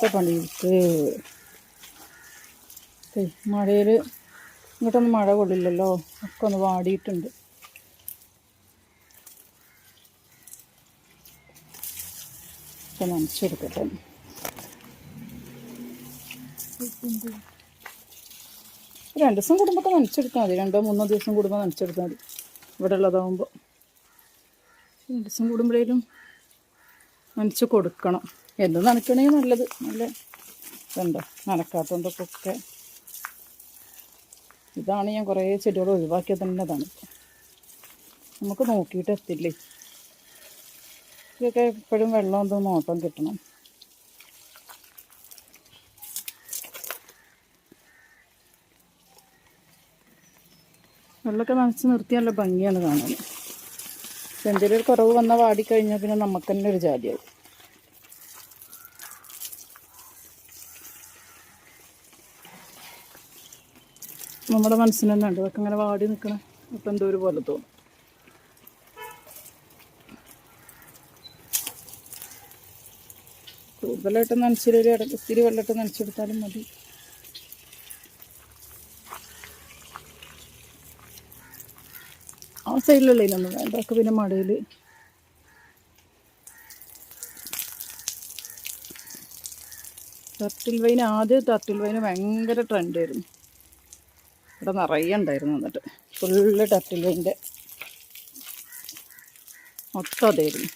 അടുത്ത പണിക്ക് മഴയിൽ ഇങ്ങോട്ടൊന്നും മഴ കൊള്ളില്ലല്ലോ. ഒക്കെ ഒന്ന് വാടിയിട്ടുണ്ട്. നനച്ചെടുക്കട്ടെ. രണ്ട് ദിവസം കൂടുമ്പോൾ നനച്ചെടുത്താൽ മതി. രണ്ടോ മൂന്നോ ദിവസം കൂടുമ്പോൾ നനച്ചെടുത്താൽ മതി. ഇവിടെ ഉള്ളതാവുമ്പോൾ രണ്ട് ദിവസം കൂടുമ്പോഴേലും നനച്ച് കൊടുക്കണം. എന്ത് നനയ്ക്കണമെങ്കിൽ നല്ലത്. നല്ല ഇതുണ്ടോ. നനക്കാത്തതുകൊണ്ടൊക്കെ. ഇതാണ് ഞാൻ കുറേ ചെടികൾ ഒഴിവാക്കിയത് തന്നെ ഇതാണ് നമുക്ക് നോക്കിയിട്ട് എത്തില്ലേ? ഇതൊക്കെ എപ്പോഴും വെള്ളം എന്തോ നോട്ടം കിട്ടണം. വെള്ളമൊക്കെ നനച്ച് നിർത്തിയാൽ ഭംഗിയാണ് കാണാൻ. എന്തെങ്കിലും ഒരു കുറവ് വന്നാൽ വാടിക്കഴിഞ്ഞാൽ പിന്നെ നമുക്ക് തന്നെ ഒരു ജാതിയാവും നമ്മുടെ മനസ്സിന് തന്നെ ഉണ്ട്. അതൊക്കെ ഇങ്ങനെ വാടി നിൽക്കണം അപ്പം എന്തോ ഒരു പോലെ തോന്നും. കൂടുതലായിട്ട് നനച്ചിലൊരു ഇടയ്ക്ക് ഇത്തിരി വെള്ളമിട്ട് നനച്ചെടുത്താലും മതി. ആ സൈഡിലുള്ള ഇതിനൊന്നും വേണ്ട. ഒക്കെ പിന്നെ മടയിൽ ടർട്ടിൽ വൈൻ ആദ്യം ടർട്ടിൽ വൈന് ഭയങ്കര ട്രെൻഡായിരുന്നു ഇവിടെ നിറയെ ഉണ്ടായിരുന്നു എന്നിട്ട്. ഫുള്ള് ടർട്ടിൽ വൈന്റെ മൊത്തം അതായിരുന്നു.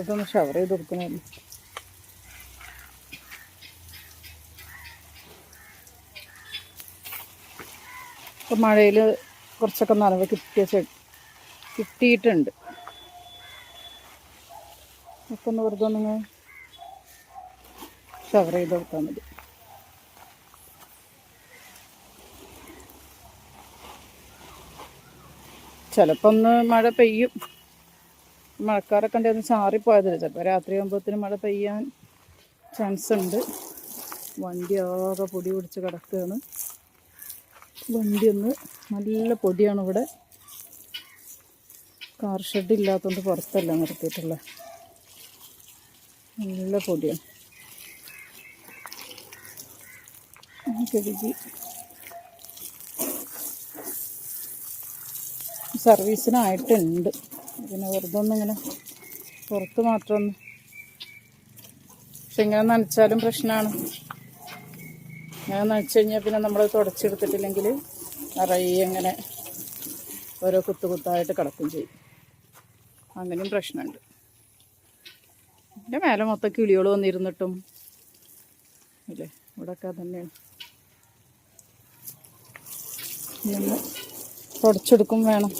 ഇതൊന്ന് ഷവർ ചെയ്ത് കൊടുക്കണമല്ലോ ഇപ്പം മഴയിൽ കുറച്ചൊക്കെ നനവ് കിട്ടിയ കിട്ടിയിട്ടുണ്ട്. ഒക്കെ ഒന്ന് വെറുതെ ഒന്ന് ഷവർ ചെയ്ത് കൊടുത്താൽ മതി. ചിലപ്പോൾ ഒന്ന് മഴ പെയ്യും. മഴക്കാരൊക്കെ ഉണ്ടായിരുന്നു ചാറിപ്പോയതില്ല ചിലപ്പോൾ രാത്രി ആകുമ്പോഴത്തേനും മഴ പെയ്യാൻ ചാൻസ് ഉണ്ട്. വണ്ടി ആകെ പൊടി പിടിച്ച് കിടക്കുകയാണ് വണ്ടി ഒന്ന് നല്ല പൊടിയാണ് ഇവിടെ. കാർ ഷെഡ് ഇല്ലാത്തതുകൊണ്ട് പുറത്തല്ല നിർത്തിയിട്ടുള്ളത് നല്ല പൊടിയാണ് കഴുകി സർവീസിനായിട്ടുണ്ട്. പിന്നെ വെറുതെ ഒന്നിങ്ങനെ പുറത്ത് മാത്രം ഒന്ന്. പക്ഷെ ഇങ്ങനെ നനച്ചാലും പ്രശ്നമാണ്. ഇങ്ങനെ വെച്ച് കഴിഞ്ഞാൽ പിന്നെ നമ്മൾ തുടച്ചെടുത്തിട്ടില്ലെങ്കിൽ നിറയെ ഇങ്ങനെ ഓരോ കുത്തു കുത്തായിട്ട് കിടക്കും ചെയ്യും. അങ്ങനെയും പ്രശ്നമുണ്ട്. എന്റെ മേലെ മൊത്തം കിളികൾ വന്നിരുന്നിട്ടും അല്ലേ ഇവിടെയൊക്കെ തന്നെയാണ് നമ്മൾ തുടച്ചെടുക്കും വേണം.